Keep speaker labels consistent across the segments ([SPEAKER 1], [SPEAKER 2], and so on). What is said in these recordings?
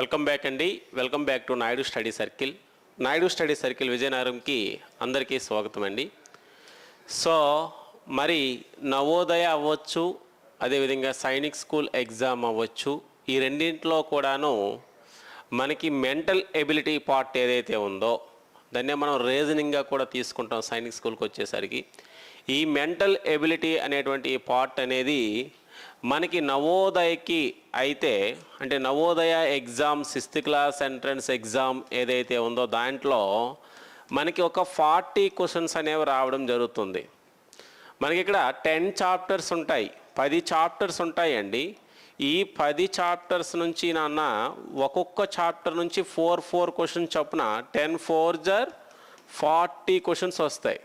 [SPEAKER 1] Welcome back అండి. Welcome back to Naidu study circle. Naidu study circle విజయనగరంకి అందరికీ స్వాగతం అండి. సో మరి నవోదయ అవ్వచ్చు అదేవిధంగా సైనిక్ స్కూల్ ఎగ్జామ్ అవ్వచ్చు ఈ రెండింటిలో కూడాను మనకి మెంటల్ ఎబిలిటీ పార్ట్ ఏదైతే ఉందో దాన్నే మనం రీజనింగ్గా కూడా తీసుకుంటాం సైనిక్ స్కూల్కి వచ్చేసరికి. ఈ మెంటల్ ఎబిలిటీ అనేటువంటి పార్ట్ అనేది మనకి నవోదయకి అయితే అంటే Navodaya exam sixth class entrance exam ఏదైతే ఉందో దాంట్లో మనకి ఒక ఫార్టీ క్వశ్చన్స్ అనేవి రావడం జరుగుతుంది. మనకి ఇక్కడ టెన్ చాప్టర్స్ ఉంటాయి. పది చాప్టర్స్ ఉంటాయండి. ఈ పది చాప్టర్స్ నుంచి నాన్న ఒక్కొక్క చాప్టర్ నుంచి ఫోర్ ఫోర్ క్వశ్చన్ చొప్పున టెన్ ఫోర్ జర్ ఫార్టీ క్వశ్చన్స్ వస్తాయి.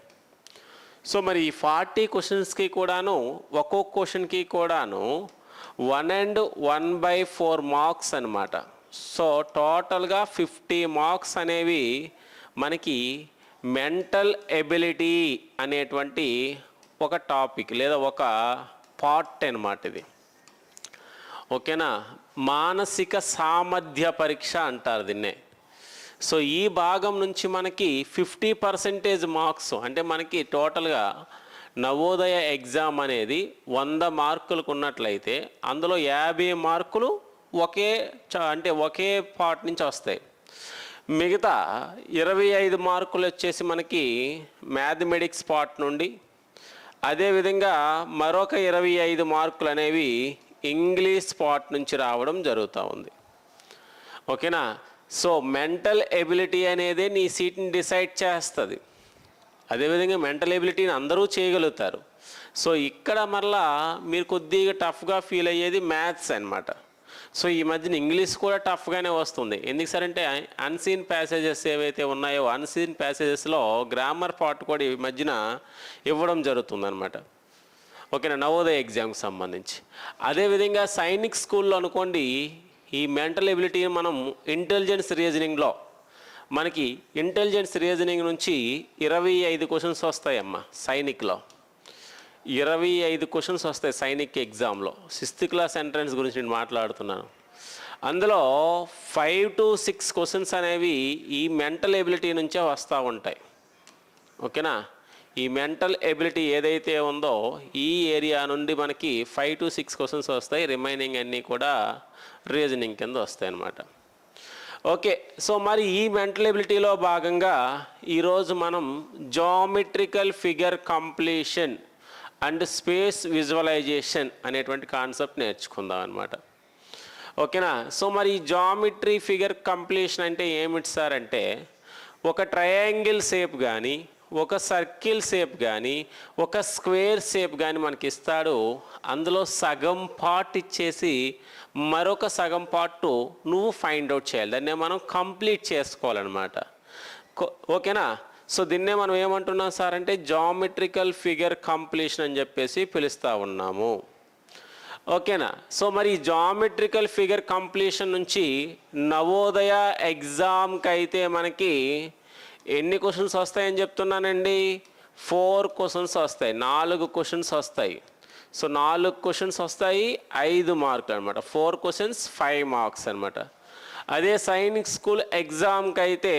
[SPEAKER 1] సో మరి ఈ ఫార్టీ క్వశ్చన్స్కి కూడాను ఒక్కొక్క క్వశ్చన్కి కూడాను one and one by four marks అనమాట సో టోటల్గా ఫిఫ్టీ మార్క్స్ అనేవి మనకి మెంటల్ ఎబిలిటీ అనేటువంటి ఒక టాపిక్ లేదా ఒక పార్ట్ అనమాట ఇది. ఓకేనా? మానసిక సామర్థ్య పరీక్ష అంటారు దీన్నే. సో ఈ భాగం నుంచి మనకి ఫిఫ్టీ పర్సెంటేజ్ మార్క్స్ అంటే మనకి టోటల్గా నవోదయ ఎగ్జామ్ అనేది వంద మార్కులకు ఉన్నట్లయితే అందులో యాభై మార్కులు ఒకే అంటే ఒకే పార్ట్ నుంచి వస్తాయి. మిగతా ఇరవై ఐదు మార్కులు వచ్చేసి మనకి మ్యాథమెటిక్స్ పార్ట్ నుండి అదేవిధంగా మరొక ఇరవై ఐదు మార్కులు అనేవి ఇంగ్లీష్ పార్ట్ నుంచి రావడం జరుగుతూ ఉంది. ఓకేనా? సో మెంటల్ ఎబిలిటీ అనేది నీ సీట్ని డిసైడ్ చేస్తుంది. అదేవిధంగా మెంటల్ ఎబిలిటీని అందరూ చేయగలుగుతారు. సో ఇక్కడ మరలా మీరు కొద్దిగా టఫ్గా ఫీల్ అయ్యేది మ్యాథ్స్ అన్నమాట. సో ఈ మధ్యన ఇంగ్లీష్ కూడా టఫ్గానే వస్తుంది. ఎందుకు సార్ అంటే అన్సీన్ ప్యాసేజెస్ ఏవైతే ఉన్నాయో అన్సీన్ ప్యాసేజెస్లో గ్రామర్ పార్ట్ కూడా ఈ మధ్యన ఇవ్వడం జరుగుతుందన్నమాట. ఓకేనా? నవోదయ ఎగ్జామ్కి సంబంధించి. అదేవిధంగా సైనిక్ స్కూల్లో అనుకోండి ఈ మెంటల్ ఎబిలిటీని మనం ఇంటెలిజెన్స్ రీజనింగ్లో మనకి ఇంటెలిజెన్స్ రీజనింగ్ నుంచి ఇరవై ఐదు క్వశ్చన్స్ వస్తాయమ్మా సైనిక్లో ఇరవై ఐదు క్వశ్చన్స్ వస్తాయి సైనిక్ ఎగ్జామ్లో సిక్స్త్ క్లాస్ ఎంట్రన్స్ గురించి నేను మాట్లాడుతున్నాను. అందులో ఫైవ్ టు సిక్స్ క్వశ్చన్స్ అనేవి ఈ మెంటల్ ఎబిలిటీ నుంచే వస్తూ ఉంటాయి. ఓకేనా? ఈ మెంటల్ ఎబిలిటీ ఏదైతే ఉందో ఈ ఏరియా నుండి మనకి ఫైవ్ టు సిక్స్ క్వశ్చన్స్ వస్తాయి. రిమైనింగ్ అన్నీ కూడా రీజనింగ్ కింద వస్తాయి అన్నమాట ఓకే సో మరి ఈ మెంటల్ ఎబిలిటీలో భాగంగా ఈరోజు మనం geometrical figure completion and space visualisation అనేటువంటి కాన్సెప్ట్ నేర్చుకుందాం అనమాట ఓకేనా? సో మరి ఈ జామెట్రీ ఫిగర్ కంప్లీషన్ అంటే ఏమిటి సార్ అంటే ఒక ట్రయాంగిల్ షేప్ కానీ ఒక సర్కిల్ షేప్ కానీ ఒక స్క్వేర్ షేప్ కానీ మనకి ఇస్తాడు అందులో సగం పార్ట్ ఇచ్చేసి మరొక సగం పార్ట్ నువ్వు ఫైండ్ అవుట్ చేయాలి. దాన్నే మనం కంప్లీట్ చేసుకోవాలన్నమాట. ఓకేనా? సో దీన్నే మనం ఏమంటున్నాం సార్ అంటే జామెట్రికల్ ఫిగర్ కంప్లీషన్ అని చెప్పేసి పిలుస్తూ ఉన్నాము. ఓకేనా? సో మరి జామెట్రికల్ ఫిగర్ కంప్లీషన్ నుంచి నవోదయ ఎగ్జామ్కి అయితే మనకి ఎన్ని క్వశ్చన్స్ వస్తాయని చెప్తున్నానండి? ఫోర్ క్వశ్చన్స్ వస్తాయి. నాలుగు క్వశ్చన్స్ వస్తాయి. సో నాలుగు క్వశ్చన్స్ వస్తాయి ఐదు మార్కులు అనమాట ఫోర్ క్వశ్చన్స్ ఫైవ్ మార్క్స్ అనమాట అదే సైనిక్ స్కూల్ ఎగ్జామ్కి అయితే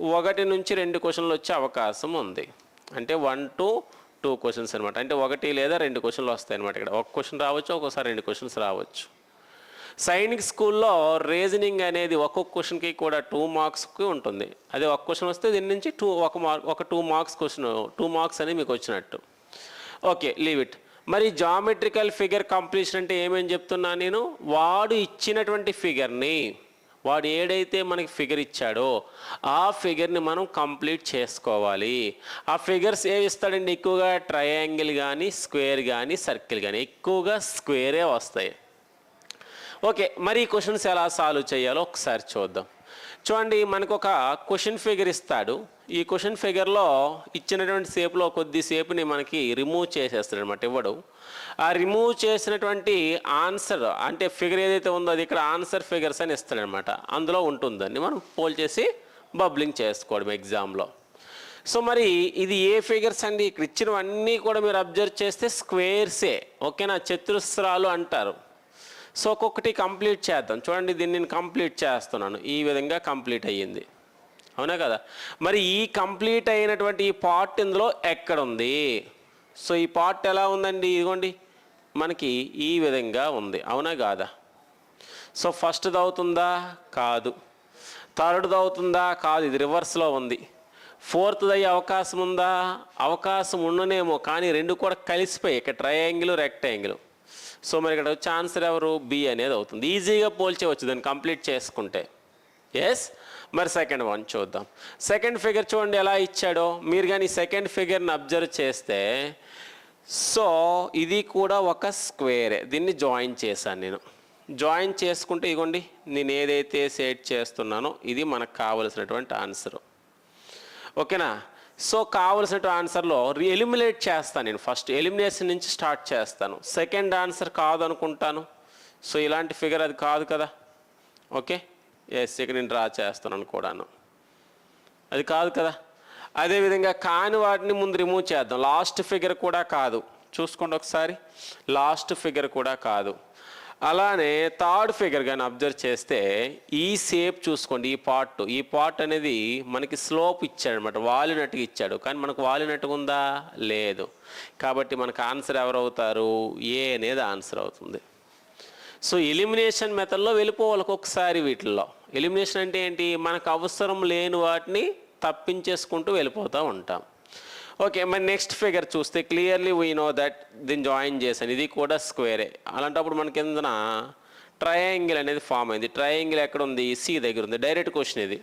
[SPEAKER 1] ఒకటి నుంచి రెండు క్వశ్చన్లు వచ్చే అవకాశం ఉంది. అంటే వన్ టు టూ క్వశ్చన్స్ అనమాట అంటే ఒకటి లేదా రెండు క్వశ్చన్లు వస్తాయి అనమాట ఇక్కడ. ఒక క్వశ్చన్ రావచ్చు ఒక్కోసారి రెండు క్వశ్చన్స్ రావచ్చు. సైనిక్ స్కూల్లో రీజనింగ్ అనేది ఒక్కొక్క క్వశ్చన్కి కూడా టూ మార్క్స్కి ఉంటుంది. అదే ఒక క్వశ్చన్ వస్తే దీని నుంచి టూ ఒక మార్క్ ఒక two marks question two marks అని మీకు వచ్చినట్టు. Okay leave it. మరి జామెట్రికల్ ఫిగర్ కంప్లీషన్ అంటే ఏమేమి చెప్తున్నా నేను? వాడు ఇచ్చినటువంటి ఫిగర్ని వాడు ఏడైతే మనకి ఫిగర్ ఇచ్చాడో ఆ ఫిగర్ని మనం కంప్లీట్ చేసుకోవాలి. ఆ ఫిగర్స్ ఏవి ఇస్తాడండి? ఎక్కువగా ట్రయాంగిల్ కానీ స్క్వేర్ కానీ సర్కిల్ కానీ ఎక్కువగా స్క్వేరే వస్తాయి. ఓకే మరి ఈ క్వశ్చన్స్ ఎలా సాల్వ్ చేయాలో ఒకసారి చూద్దాం. చూడండి మనకు ఒక క్వశ్చన్ ఫిగర్ ఇస్తాడు. ఈ క్వశ్చన్ ఫిగర్లో ఇచ్చినటువంటి సేపులో కొద్ది సేపుని మనకి రిమూవ్ చేసేస్తాడు అనమాట ఇవ్వడు ఆ రిమూవ్ చేసినటువంటి ఆన్సర్ అంటే ఫిగర్ ఏదైతే ఉందో అది ఇక్కడ ఆన్సర్ ఫిగర్స్ అని ఇస్తాడనమాట అందులో ఉంటుందని మనం పోల్ చేసి బబ్లింగ్ చేసుకోవడం ఎగ్జామ్లో సో మరి ఇది ఏ ఫిగర్స్ అండి? ఇక్కడ ఇచ్చినవన్నీ కూడా మీరు అబ్జర్వ్ చేస్తే స్క్వేర్సే ఓకేనా? చతురస్రాలు అంటారు. సో ఒక్కొక్కటి కంప్లీట్ చేద్దాం. చూడండి దీన్ని నేను కంప్లీట్ చేస్తున్నాను. ఈ విధంగా కంప్లీట్ అయ్యింది. అవునా కదా? మరి ఈ కంప్లీట్ అయినటువంటి ఈ పార్ట్ ఇందులో ఎక్కడ ఉంది సో ఈ పార్ట్ ఎలా ఉందండి? ఇదిగోండి. మనకి ఈ విధంగా ఉంది. అవునా కాదా? సో ఫస్ట్ది అవుతుందా కాదు. థర్డ్ది అవుతుందా కాదు. ఇది రివర్స్లో ఉంది. ఫోర్త్ది అయ్యే అవకాశం ఉందా? అవకాశం ఉండనేమో. కానీ రెండు కూడా కలిసిపోయి ఇక్కడ ట్రయాంగిల్ రెక్టాంగిల్ సో మరి ఇక్కడ వచ్చే ఆన్సర్ ఎవరు? బి అనేది అవుతుంది. ఈజీగా పోల్చేవచ్చు దాన్ని కంప్లీట్ చేసుకుంటే. ఎస్ మరి సెకండ్ వన్ చూద్దాం. సెకండ్ ఫిగర్ చూడండి ఎలా ఇచ్చాడో. మీరు కానీ సెకండ్ ఫిగర్ని అబ్జర్వ్ చేస్తే సో ఇది కూడా ఒక స్క్వేరే దీన్ని జాయిన్ చేశాను నేను. జాయిన్ చేసుకుంటే ఇగోండి నేను ఏదైతే సెట్ చేస్తున్నానో ఇది మనకు కావలసినటువంటి ఆన్సరు ఓకేనా సో కావలసిన ఆన్సర్లో ఎలిమినేట్ చేస్తాను నేను. ఫస్ట్ ఎలిమినేషన్ నుంచి స్టార్ట్ చేస్తాను. సెకండ్ ఆన్సర్ కాదు అనుకుంటాను సో ఇలాంటి ఫిగర్ అది కాదు కదా. ఓకే ఎస్ ఇక్కడ నేను డ్రా చేస్తాను కూడాను. అది కాదు కదా. అదేవిధంగా కాని వాటిని ముందు రిమూవ్ చేద్దాం. లాస్ట్ ఫిగర్ కూడా కాదు. చూసుకోండి ఒకసారి. లాస్ట్ ఫిగర్ కూడా కాదు. అలానే థర్డ్ ఫిగర్ కానీ అబ్జర్వ్ చేస్తే ఈ షేప్ చూసుకోండి ఈ పార్ట్. ఈ పార్ట్ అనేది మనకి స్లోప్ ఇచ్చాడు అనమాట వాలినట్టుగా ఇచ్చాడు. కానీ మనకు వాలినట్టుగా ఉందా? లేదు. కాబట్టి మనకు ఆన్సర్ ఎవరు అవుతారు? ఏ అనేది ఆన్సర్ అవుతుంది. సో ఎలిమినేషన్ మెథడ్లో వెళ్ళిపోవాలి ఒక్కొక్కసారి వీటిల్లో. ఎలిమినేషన్ అంటే ఏంటి? మనకు అవసరం లేని వాటిని తప్పించేసుకుంటూ వెళ్ళిపోతూ ఉంటాం. ఓకే మరి నెక్స్ట్ ఫిగర్ చూస్తే క్లియర్లీ వీ నో దట్ దీన్ని జాయిన్ చేశాను. ఇది కూడా స్క్వేరే అలాంటప్పుడు మనకి ఏందన్నా? ట్రయాంగిల్ అనేది ఫామ్ అయింది. ట్రయాంగిల్ ఎక్కడ ఉంది? సి దగ్గర ఉంది. డైరెక్ట్ క్వశ్చన్ ఇది.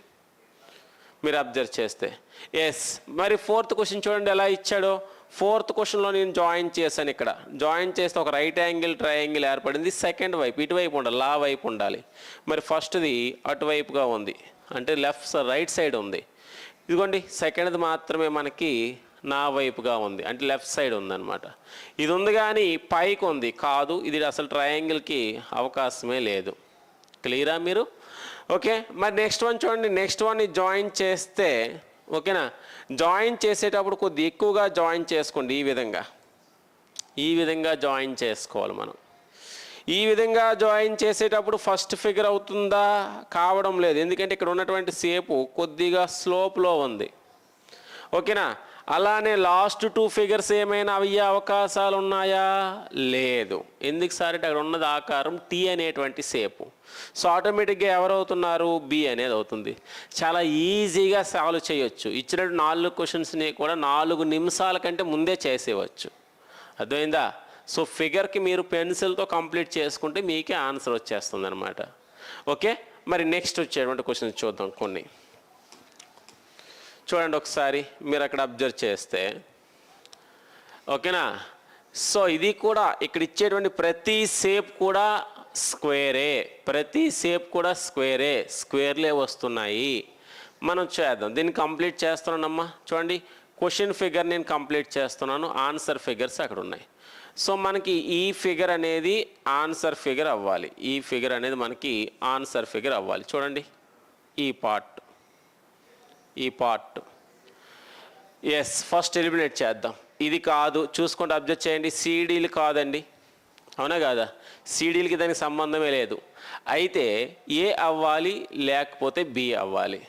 [SPEAKER 1] మీరు అబ్జర్వ్ చేస్తే. ఎస్ మరి ఫోర్త్ క్వశ్చన్ చూడండి ఎలా ఇచ్చాడో. ఫోర్త్ క్వశ్చన్లో నేను జాయిన్ చేశాను ఇక్కడ. జాయిన్ చేస్తే ఒక రైట్ యాంగిల్ ట్రయాంగిల్ ఏర్పడింది. సెకండ్ వైపు ఇటువైపు ఉండాలి. లా వైపు ఉండాలి. మరి ఫస్ట్ది అటువైపుగా ఉంది. అంటే లెఫ్ట్ రైట్ సైడ్ ఉంది. ఇదిగోండి సెకండ్ది మాత్రమే మనకి నా వైపుగా ఉంది. అంటే లెఫ్ట్ సైడ్ ఉందన్నమాట. ఇది ఉంది కానీ పైకి ఉంది. కాదు ఇది అసలు ట్రయాంగిల్కి అవకాశమే లేదు. క్లియరా మీరు? ఓకే మరి నెక్స్ట్ వన్ చూడండి. నెక్స్ట్ వన్ జాయిన్ చేస్తే ఓకేనా? జాయిన్ చేసేటప్పుడు కొద్ది ఎక్కువగా జాయిన్ చేసుకోండి ఈ విధంగా. ఈ విధంగా జాయిన్ చేసుకోవాలి మనం. ఈ విధంగా జాయిన్ చేసేటప్పుడు ఫస్ట్ ఫిగర్ అవుతుందా? కావడం లేదు. ఎందుకంటే ఇక్కడ ఉన్నటువంటి సేపు కొద్దిగా స్లోప్లో ఉంది. ఓకేనా? అలానే లాస్ట్ టూ ఫిగర్స్ ఏమైనా అయ్యే అవకాశాలు ఉన్నాయా? లేదు. ఎందుకు సార్ అక్కడ ఉన్నది ఆకారం టీ అనేటువంటి సేపు సో ఆటోమేటిక్గా ఎవరు అవుతున్నారు బి అనేది అవుతుంది. చాలా ఈజీగా సాల్వ్ చేయొచ్చు. ఇచ్చిన నాలుగు క్వశ్చన్స్ని కూడా నాలుగు నిమిషాల కంటే ముందే చేసేవచ్చు అర్థమైందా? సో ఫిగర్కి మీరు పెన్సిల్తో కంప్లీట్ చేసుకుంటే మీకే ఆన్సర్ వచ్చేస్తుంది అనమాట ఓకే మరి నెక్స్ట్ వచ్చేటువంటి క్వశ్చన్స్ చూద్దాం కొన్ని. చూడండి ఒకసారి మీరు అక్కడ అబ్జర్వ్ చేస్తే. ఓకేనా? సో ఇది కూడా ఇక్కడ ఇచ్చేటువంటి ప్రతి సేప్ కూడా స్క్వేరే. ప్రతి సేప్ కూడా స్క్వేరే. స్క్వేర్లే వస్తున్నాయి. మనం చేద్దాం. దీన్ని కంప్లీట్ చేస్తున్నానమ్మా. చూడండి. క్వశ్చన్ ఫిగర్ నేను కంప్లీట్ చేస్తున్నాను. ఆన్సర్ ఫిగర్స్ అక్కడ ఉన్నాయి. సో మనకి ఈ ఫిగర్ అనేది ఆన్సర్ ఫిగర్ అవ్వాలి. ఈ ఫిగర్ అనేది మనకి ఆన్సర్ ఫిగర్ అవ్వాలి. చూడండి. ఈ పార్ట్. ఈ పార్ట్. ఎస్ ఫస్ట్ ఎలిమినేట్ చేద్దాం. ఇది కాదు చూసుకుంటే అబ్జర్వ్ చేయండి సీడీలు కాదండి. అవునా కాదా? సీడీలకి దానికి సంబంధమే లేదు. అయితే ఏ అవ్వాలి లేకపోతే బి అవ్వాలి.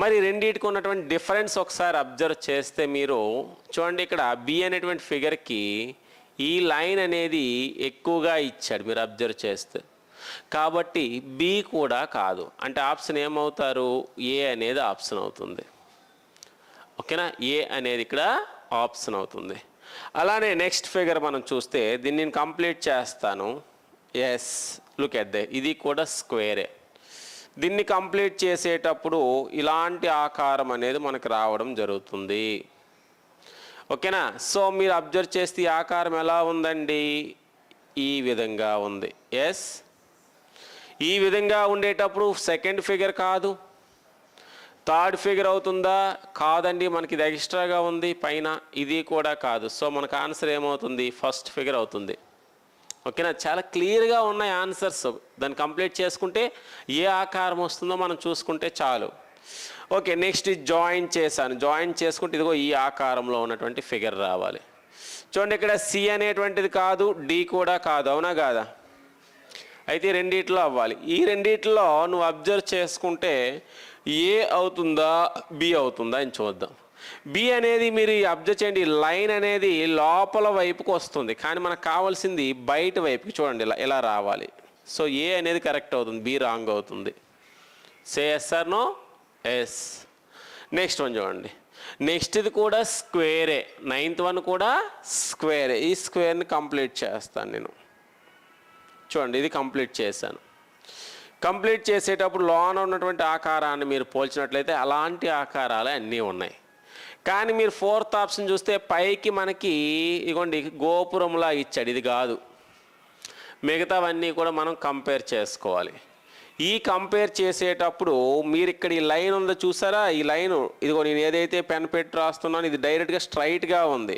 [SPEAKER 1] మరి రెండింటికి ఉన్నటువంటి డిఫరెన్స్ ఒకసారి అబ్జర్వ్ చేస్తే మీరు చూడండి ఇక్కడ బి అనేటువంటి ఫిగర్కి ఈ లైన్ అనేది ఎక్కువగా ఇచ్చాడు మీరు అబ్జర్వ్ చేస్తే. కాబట్టి బి కూడా కాదు. అంటే ఆప్షన్ ఏమవుతారు? ఏ అనేది ఆప్షన్ అవుతుంది. ఓకేనా? ఏ అనేది ఇక్కడ ఆప్షన్ అవుతుంది. అలానే నెక్స్ట్ ఫిగర్ మనం చూస్తే దీన్ని నేను కంప్లీట్ చేస్తాను. ఎస్ లుక్ ఎట్ దే ఇది కూడా స్క్వేరే. దీన్ని కంప్లీట్ చేసేటప్పుడు ఇలాంటి ఆకారం అనేది మనకు రావడం జరుగుతుంది. ఓకేనా? సో మీరు అబ్జర్వ్ చేస్తే ఈ ఆకారం ఎలా ఉందండి? ఈ విధంగా ఉంది. ఎస్ ఈ విధంగా ఉండేటప్పుడు సెకండ్ ఫిగర్ కాదు. థర్డ్ ఫిగర్ అవుతుందా? కాదండి మనకి ఇది ఎక్స్ట్రాగా ఉంది. పైన ఇది కూడా కాదు. సో మనకు ఆన్సర్ ఏమవుతుంది? ఫస్ట్ ఫిగర్ అవుతుంది. ఓకేనా చాలా క్లియర్గా ఉన్నాయి ఆన్సర్స్ దాన్ని కంప్లీట్ చేసుకుంటే ఏ ఆకారం వస్తుందో మనం చూసుకుంటే చాలు. ఓకే నెక్స్ట్ జాయిన్ చేశాను. జాయిన్ చేసుకుంటే ఇదిగో ఈ ఆకారంలో ఉన్నటువంటి ఫిగర్ రావాలి. చూడండి ఇక్కడ సి అనేటువంటిది కాదు డి కూడా కాదు. అవునా కాదా? అయితే రెండిట్లో అవ్వాలి. ఈ రెండిట్లో నువ్వు అబ్జర్వ్ చేసుకుంటే ఏ అవుతుందా బి అవుతుందా అని చూద్దాం. బి అనేది మీరు అబ్జర్వ్ చేయండి లైన్ అనేది లోపల వైపుకు వస్తుంది. కానీ మనకు కావాల్సింది బయట వైపుకి చూడండి ఇలా ఇలా రావాలి. సో ఏ అనేది కరెక్ట్ అవుతుంది బి రాంగ్ అవుతుంది. Say yes no yes next one చూడండి. నెక్స్ట్ ఇది కూడా స్క్వేరే నైన్త్ వన్ కూడా స్క్వేరే ఈ స్క్వేర్ని కంప్లీట్ చేస్తాను నేను. చూడండి ఇది కంప్లీట్ చేశాను. కంప్లీట్ చేసేటప్పుడు లోన ఉన్నటువంటి ఆకారాన్ని మీరు పోల్చినట్లయితే అలాంటి ఆకారాలే అన్నీ ఉన్నాయి. కానీ మీరు ఫోర్త్ ఆప్షన్ చూస్తే పైకి మనకి ఇగోండి గోపురంలా ఇచ్చాడు. ఇది కాదు. మిగతావన్నీ కూడా మనం కంపేర్ చేసుకోవాలి. ఈ కంపేర్ చేసేటప్పుడు మీరు ఇక్కడ ఈ లైన్ ఉందో చూసారా? ఈ లైను ఇదిగో నేను ఏదైతే పెన్ పెట్టి రాస్తున్నాను ఇది డైరెక్ట్గా స్ట్రైట్గా ఉంది.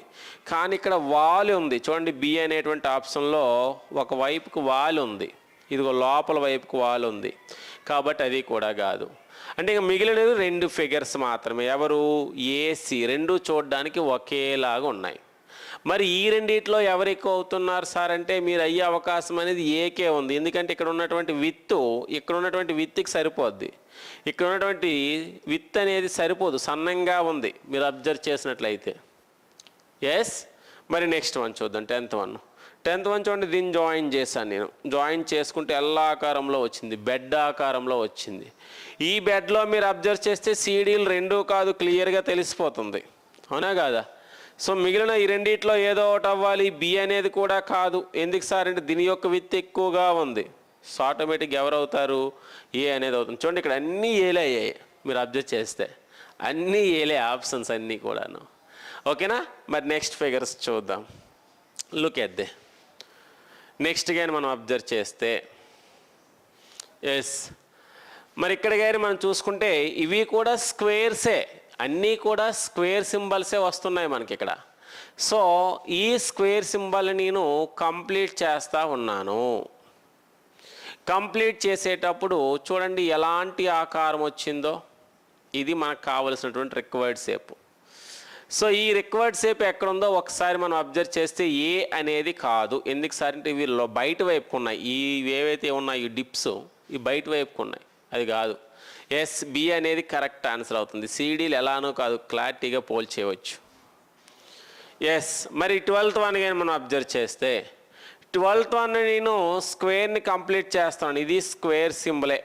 [SPEAKER 1] కానీ ఇక్కడ వాల్ ఉంది. చూడండి బి అనేటువంటి ఆప్షన్లో ఒక వైపుకు వాల్ ఉంది. ఇదిగో లోపల వైపుకు వాల్ ఉంది. కాబట్టి అది కూడా కాదు. అంటే ఇక మిగిలినవి రెండు ఫిగర్స్ మాత్రమే. ఎవరు? ఏసీ రెండు చూడడానికి ఒకేలాగా ఉన్నాయి. మరి ఈ రెండిట్లో ఎవరు ఎక్కువ అవుతున్నారు సార్ అంటే మీరు అయ్యే అవకాశం అనేది ఏకే ఉంది. ఎందుకంటే ఇక్కడ ఉన్నటువంటి విత్తు ఇక్కడ ఉన్నటువంటి విత్తుకి సరిపోద్ది. ఇక్కడ ఉన్నటువంటి విత్ అనేది సరిపోదు సన్నంగా ఉంది. మీరు అబ్జర్వ్ చేసినట్లయితే. ఎస్ మరి నెక్స్ట్ వన్ చూద్దాం టెన్త్ వన్. టెన్త్ వన్ చూడండి దీన్ని జాయిన్ చేశాను నేను. జాయిన్ చేసుకుంటే ఎల్ల ఆకారంలో వచ్చింది బెడ్ ఆకారంలో వచ్చింది. ఈ బెడ్లో మీరు అబ్జర్వ్ చేస్తే సీడీలు రెండూ కాదు క్లియర్గా తెలిసిపోతుంది. అవునా కాదా? సో మిగిలిన ఈ రెండిట్లో ఏదో ఒకటి అవ్వాలి బి అనేది కూడా కాదు. ఎందుకు సార్? అంటే దీని యొక్క విత్ ఎక్కువగా ఉంది. సో ఆటోమేటిక్ ఎవరు అవుతారు ఏ అనేది అవుతుంది. చూడండి ఇక్కడ అన్నీ ఏలే అయ్యాయి మీరు అబ్జర్వ్ చేస్తే. అన్నీ ఏలే ఆప్షన్స్ అన్నీ కూడాను. ఓకేనా? మరి నెక్స్ట్ ఫిగర్స్ చూద్దాం. లుక్ ఎద్దే నెక్స్ట్ కానీ మనం అబ్జర్వ్ చేస్తే. ఎస్ మరి ఇక్కడ కానీ మనం చూసుకుంటే ఇవి కూడా స్క్వేర్సే. అన్నీ కూడా స్క్వేర్ సింబల్సే వస్తున్నాయి మనకి ఇక్కడ సో ఈ స్క్వేర్ సింబల్ నేను కంప్లీట్ చేస్తూ ఉన్నాను. కంప్లీట్ చేసేటప్పుడు చూడండి ఎలాంటి ఆకారం వచ్చిందో. ఇది మనకు కావలసినటువంటి రిక్వైర్డ్ షేప్ సో ఈ రిక్వైర్డ్ షేప్ ఎక్కడ ఉందో ఒకసారి మనం అబ్జర్వ్ చేస్తే ఏ అనేది కాదు. ఎందుకు సార్ అంటే వీళ్ళు బయట వైపుకు ఉన్నాయి ఈ ఏవైతే ఉన్నాయి ఈ డిప్స్ ఈ బయట వైపుకు ఉన్నాయి అది కాదు. ఎస్ బి అనేది కరెక్ట్ ఆన్సర్ అవుతుంది. సిడీలు ఎలానో కాదు క్లారిటీగా పోల్ చేయవచ్చు. ఎస్ మరి ట్వెల్త్ వన్ కానీ మనం అబ్జర్వ్ చేస్తే ట్వెల్త్ వన్ నేను స్క్వేర్ని కంప్లీట్ చేస్తాను. ఇది స్క్వేర్ సింబలే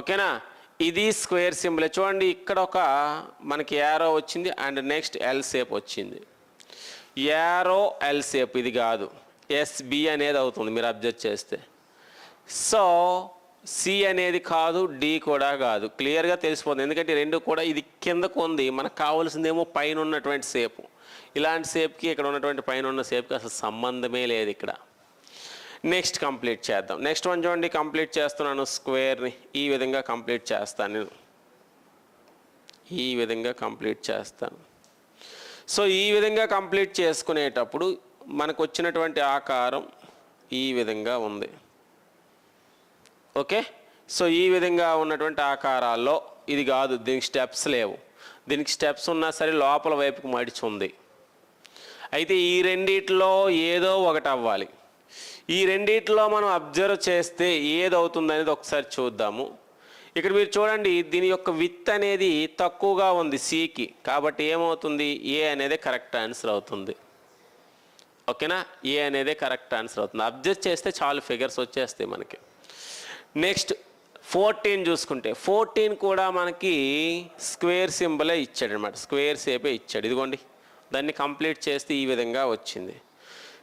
[SPEAKER 1] ఓకేనా ఇది స్క్వేర్ సింబలే చూడండి ఇక్కడ ఒక మనకి యారో వచ్చింది అండ్ నెక్స్ట్ ఎల్ షేప్ వచ్చింది. యారో ఎల్ షేప్ ఇది కాదు. ఎస్బి అనేది అవుతుంది మీరు అబ్జర్వ్ చేస్తే. సో సి అనేది కాదు డి కూడా కాదు. క్లియర్గా తెలిసిపోతుంది. ఎందుకంటే రెండు కూడా ఇది కిందకు ఉంది. మనకు కావాల్సిందేమో పైన ఉన్నటువంటి సేపు ఇలాంటి సేపుకి ఇక్కడ ఉన్నటువంటి పైన ఉన్న సేపుకి అసలు సంబంధమే లేదు ఇక్కడ. నెక్స్ట్ కంప్లీట్ చేద్దాం. నెక్స్ట్ వన్ చూడండి. కంప్లీట్ చేస్తున్నాను. స్క్వేర్ని ఈ విధంగా కంప్లీట్ చేస్తాను నేను. ఈ విధంగా కంప్లీట్ చేస్తాను. సో ఈ విధంగా కంప్లీట్ చేసుకునేటప్పుడు మనకు వచ్చినటువంటి ఆకారం ఈ విధంగా ఉంది. ఓకే? సో ఈ విధంగా ఉన్నటువంటి ఆకారాల్లో ఇది కాదు దీనికి స్టెప్స్ లేవు. దీనికి స్టెప్స్ ఉన్నా సరే లోపల వైపుకు మడిచి ఉంది. అయితే ఈ రెండిట్లో ఏదో ఒకటి అవ్వాలి. ఈ రెండిట్లో మనం అబ్జర్వ్ చేస్తే ఏదవుతుంది అనేది ఒకసారి చూద్దాము. ఇక్కడ మీరు చూడండి దీని యొక్క విత్ అనేది తక్కువగా ఉంది సికి కాబట్టి ఏమవుతుంది? ఏ అనేది కరెక్ట్ ఆన్సర్ అవుతుంది. ఓకేనా? ఏ అనేది కరెక్ట్ ఆన్సర్ అవుతుంది. అబ్జర్వ్ చేస్తే చాలు ఫిగర్స్ వచ్చేస్తాయి మనకి. నెక్స్ట్ ఫోర్టీన్ చూసుకుంటే ఫోర్టీన్ కూడా మనకి స్క్వేర్ సింబలే ఇచ్చాడు అనమాట స్క్వేర్ షేపే ఇచ్చాడు. ఇదిగోండి దాన్ని కంప్లీట్ చేస్తే ఈ విధంగా వచ్చింది.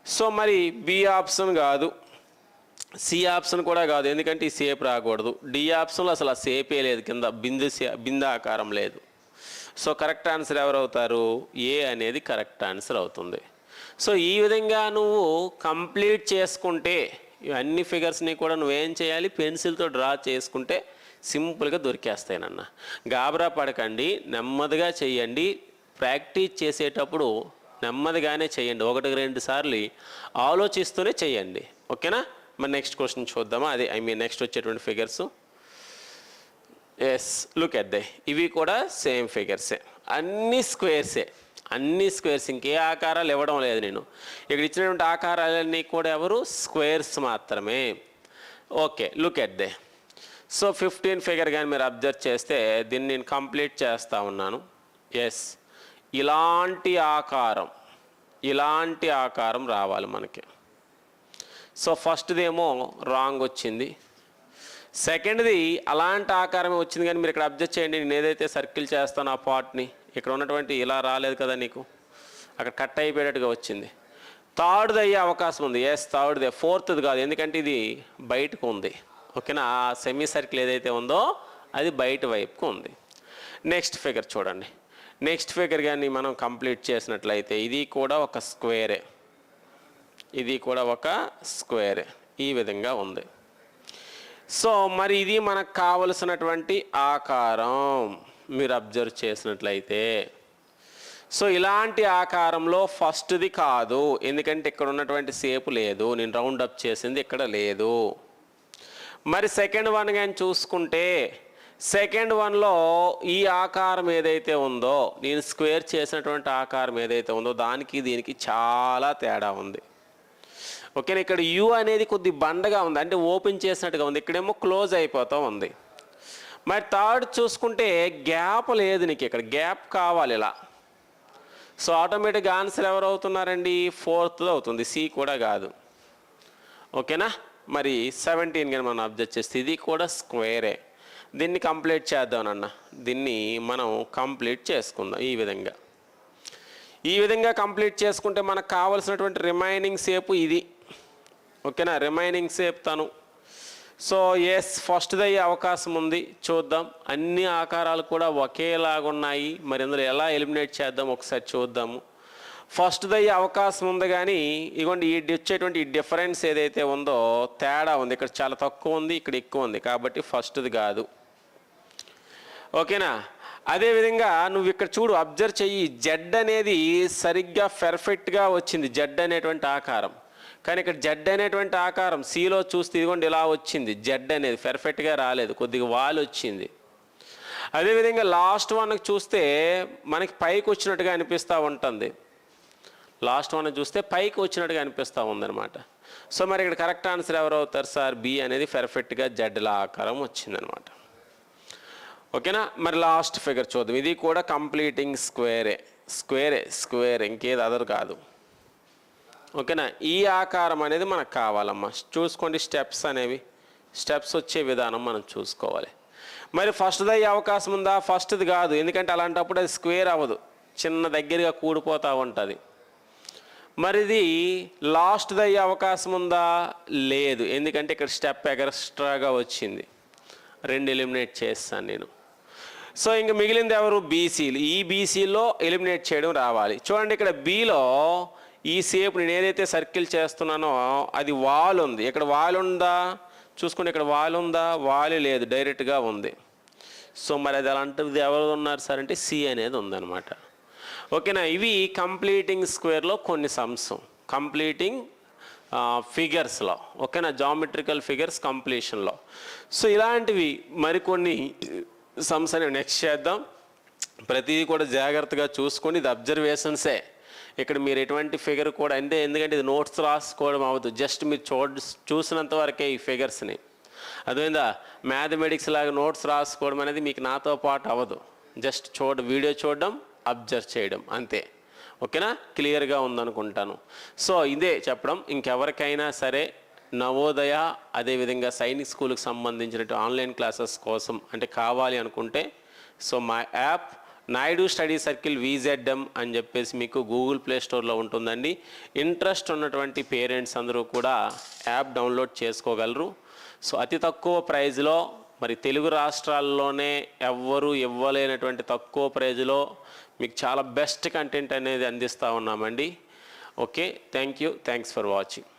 [SPEAKER 1] సో మరి బి ఆప్షన్ కాదు సి ఆప్షన్ కూడా కాదు. ఎందుకంటే ఈ షేప్ రాకూడదు. డి ఆప్షన్లో అసలు ఆ సేపే లేదు. కింద బిందు సే- బిందు ఆకారం లేదు. సో కరెక్ట్ ఆన్సర్ ఎవరు అవుతారు? ఏ అనేది కరెక్ట్ ఆన్సర్ అవుతుంది. సో ఈ విధంగా నువ్వు కంప్లీట్ చేసుకుంటే ఇవన్నీ అన్ని ఫిగర్స్ని కూడా నువ్వేం చేయాలి? పెన్సిల్తో డ్రా చేసుకుంటే సింపుల్గా దొరికేస్తాయినన్న గాబరా పడకండి నెమ్మదిగా చేయండి. ప్రాక్టీస్ చేసేటప్పుడు నెమ్మదిగానే చేయండి. ఒకటి రెండు సార్లు ఆలోచిస్తూనే చేయండి. ఓకేనా? మరి నెక్స్ట్ క్వశ్చన్ చూద్దామా? అదే ఐ మీన్ నెక్స్ట్ వచ్చేటువంటి figures yes look at they ఇవి కూడా సేమ్ ఫిగర్సే అన్ని స్క్వేర్సే అన్ని స్క్వేర్స్ ఇంకే ఆకారాలు ఇవ్వడం లేదు నేను. ఇక్కడ ఇచ్చినటువంటి ఆకారాలన్నీ కూడా ఎవరు? స్క్వేర్స్ మాత్రమే. Okay look at they so fifteen figure కానీ మీరు అబ్జర్వ్ చేస్తే దీన్ని నేను కంప్లీట్ చేస్తూ ఉన్నాను. ఎస్ ఇలాంటి ఆకారం ఇలాంటి ఆకారం రావాలి మనకి. సో ఫస్ట్దేమో రాంగ్ వచ్చింది. సెకండ్ది అలాంటి ఆకారమే వచ్చింది కానీ మీరు ఇక్కడ అబ్జర్వ్ చేయండి. నేను ఏదైతే సర్కిల్ చేస్తానో ఆ పార్ట్ని ఇక్కడ ఉన్నటువంటి ఇలా రాలేదు కదా నీకు? అక్కడ కట్ అయిపోయేటట్టుగా వచ్చింది. థర్డ్ది అయ్యే అవకాశం ఉంది. ఎస్ థర్డ్దే ఫోర్త్ది కాదు. ఎందుకంటే ఇది బయటకు ఉంది. ఓకేనా? ఆ సెమీ సర్కిల్ ఏదైతే ఉందో అది బయట వైపుకు ఉంది. నెక్స్ట్ ఫిగర్ చూడండి. నెక్స్ట్ ఫిగర్ కానీ మనం కంప్లీట్ చేసినట్లయితే ఇది కూడా ఒక స్క్వేరే ఇది కూడా ఒక స్క్వేరే ఈ విధంగా ఉంది. సో మరి ఇది మనకు కావలసినటువంటి ఆకారం. మీరు అబ్జర్వ్ చేసినట్లయితే. సో ఇలాంటి ఆకారంలో ఫస్ట్ది కాదు. ఎందుకంటే ఇక్కడ ఉన్నటువంటి సేపు లేదు. నేను రౌండ్ అప్ చేసింది ఇక్కడ లేదు. మరి సెకండ్ వన్ కానీ చూసుకుంటే సెకండ్ వన్లో ఈ ఆకారం ఏదైతే ఉందో నేను స్క్వేర్ చేసినటువంటి ఆకారం ఏదైతే ఉందో దానికి దీనికి చాలా తేడా ఉంది. ఓకేనా? ఇక్కడ యు అనేది కొద్ది బండగా ఉంది. అంటే ఓపెన్ చేసినట్టుగా ఉంది. ఇక్కడేమో క్లోజ్ అయిపోతూ ఉంది. మరి థర్డ్ చూసుకుంటే గ్యాప్ లేదు నీకు ఇక్కడ. గ్యాప్ కావాలి ఇలా. సో ఆటోమేటిక్గా ఆన్సర్ ఎవరు అవుతున్నారండి? ఫోర్త్ అవుతుంది. సి కూడా కాదు. ఓకేనా? మరి సెవెంటీన్ కానీ మనం అబ్జర్వ్ చేస్తే ఇది కూడా స్క్వేరే. దీన్ని కంప్లీట్ చేద్దామనన్న దీన్ని మనం కంప్లీట్ చేసుకుందాం ఈ విధంగా. ఈ విధంగా కంప్లీట్ చేసుకుంటే మనకు కావలసినటువంటి రిమైనింగ్ సేపు ఇది. ఓకేనా? రిమైనింగ్ సేపు తను. సో ఎస్ ఫస్ట్ది అయ్యే అవకాశం ఉంది. చూద్దాం. అన్ని ఆకారాలు కూడా ఒకేలాగా ఉన్నాయి మరి ఇందులో ఎలా ఎలిమినేట్ చేద్దాం ఒకసారి చూద్దాము. ఫస్ట్ది అయ్యే అవకాశం ఉంది కానీ ఇగోండి ఈ వచ్చేటువంటి ఈ డిఫరెన్స్ ఏదైతే ఉందో తేడా ఉంది. ఇక్కడ చాలా తక్కువ ఉంది ఇక్కడ ఎక్కువ ఉంది. కాబట్టి ఫస్ట్ది కాదు. ఓకేనా? అదేవిధంగా నువ్వు ఇక్కడ చూడు అబ్జర్వ్ చెయ్యి. జెడ్ అనేది సరిగ్గా పెర్ఫెక్ట్గా వచ్చింది. జెడ్ అనేటువంటి ఆకారం. కానీ ఇక్కడ జెడ్ అనేటువంటి ఆకారం సిలో చూస్తే ఇదిగోండి ఇలా వచ్చింది. జెడ్ అనేది పెర్ఫెక్ట్గా రాలేదు. కొద్దిగా వాల్ వచ్చింది. అదేవిధంగా లాస్ట్ వన్కి చూస్తే మనకి పైకి వచ్చినట్టుగా అనిపిస్తూ ఉంటుంది. లాస్ట్ వన్ చూస్తే పైకి వచ్చినట్టుగా అనిపిస్తూ ఉందన్నమాట. సో మరి ఇక్కడ కరెక్ట్ ఆన్సర్ ఎవరు అవుతారు సార్? బి అనేది పెర్ఫెక్ట్గా జెడ్ల ఆకారం వచ్చిందనమాట ఓకేనా? మరి లాస్ట్ ఫిగర్ చూద్దాం. ఇది కూడా కంప్లీటింగ్ స్క్వేరే స్క్వేరే స్క్వేర్ ఇంకేది అదర్ కాదు. ఓకేనా? ఈ ఆకారం అనేది మనకు కావాలమ్మా. చూసుకోండి స్టెప్స్ అనేవి. స్టెప్స్ వచ్చే విధానం మనం చూసుకోవాలి. మరి ఫస్ట్ది అయ్యే అవకాశం ఉందా? ఫస్ట్ది కాదు. ఎందుకంటే అలాంటప్పుడు అది స్క్వేర్ అవ్వదు. చిన్న దగ్గరగా కూడిపోతూ ఉంటుంది. మరి ఇది లాస్ట్ది అయ్యే అవకాశం ఉందా? లేదు. ఎందుకంటే ఇక్కడ స్టెప్ ఎక్స్ట్రాగా వచ్చింది. రెండు ఎలిమినేట్ చేస్తాను నేను. సో ఇంక మిగిలింది ఎవరు? బీసీలు. ఈ బీసీలో ఎలిమినేట్ చేయడం రావాలి. చూడండి ఇక్కడ బీలో ఈ సేపు నేను ఏదైతే సర్కిల్ చేస్తున్నానో అది వాల్ ఉంది. ఇక్కడ వాల్ ఉందా? చూసుకోండి ఇక్కడ వాల్ ఉందా? వాల్ లేదు డైరెక్ట్గా ఉంది. సో మరి అది అలాంటిది ఎవరు ఉన్నారు సార్ అంటే సి అనేది ఉందన్నమాట. ఓకేనా? ఇవి కంప్లీటింగ్ స్క్వేర్లో కొన్ని సమ్స్. కంప్లీటింగ్ ఫిగర్స్లో ఓకేనా? జామెట్రికల్ ఫిగర్స్ కంప్లీషన్లో సో ఇలాంటివి మరికొన్ని సమ్స్ అనేవి నెక్స్ట్ చేద్దాం. ప్రతిదీ కూడా జాగ్రత్తగా చూసుకొని ఇది అబ్జర్వేషన్సే ఇక్కడ మీరు ఎటువంటి ఫిగర్ కూడా అంటే ఎందుకంటే ఇది నోట్స్ రాసుకోవడం అవ్వదు. జస్ట్ మీరు చూ చూసినంత వరకే ఈ ఫిగర్స్ని. అదేందా మ్యాథమెటిక్స్ లాగా నోట్స్ రాసుకోవడం అనేది మీకు నాతో పాటు అవ్వదు. జస్ట్ చూడ వీడియో చూడడం అబ్జర్వ్ చేయడం అంతే. ఓకేనా? క్లియర్గా ఉందనుకుంటాను. సో ఇదే చెప్పడం. ఇంకెవరికైనా సరే నవోదయ అదేవిధంగా సైనిక్ స్కూల్కి సంబంధించినట్టు ఆన్లైన్ క్లాసెస్ కోసం అంటే కావాలి అనుకుంటే సో మా app Naidu study circle VZM అని చెప్పేసి మీకు గూగుల్ ప్లే స్టోర్లో ఉంటుందండి. ఇంట్రెస్ట్ ఉన్నటువంటి పేరెంట్స్ అందరూ కూడా యాప్ డౌన్లోడ్ చేసుకోగలరు. సో అతి తక్కువ ప్రైజ్లో మరి తెలుగు రాష్ట్రాల్లోనే ఎవ్వరూ ఇవ్వలేనటువంటి తక్కువ ప్రైజ్లో మీకు చాలా బెస్ట్ కంటెంట్ అనేది అందిస్తూ ఉన్నామండి. Okay thank you thanks for watching.